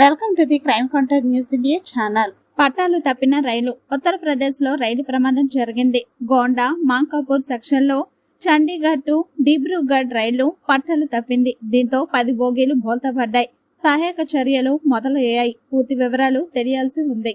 Welcome to the crime contact news India channel. పట్టాలు తప్పిన రైలు ఉత్తరప్రదేశ్లో రైలు ప్రమాదం జరిగింది. గోండా మాంకాపూర్ సెక్షన్లో చండీగఢ్ టు దిబ్రూగఢ్ రైలు పట్టాలు తప్పింది. దీంతో పది బోగీలు బోల్తాపడ్డాయి. సహాయక చర్యలు మొదలయ్యాయి. పూర్తి వివరాలు తెలియాల్సి ఉంది.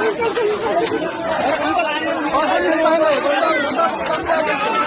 哎，好，我来。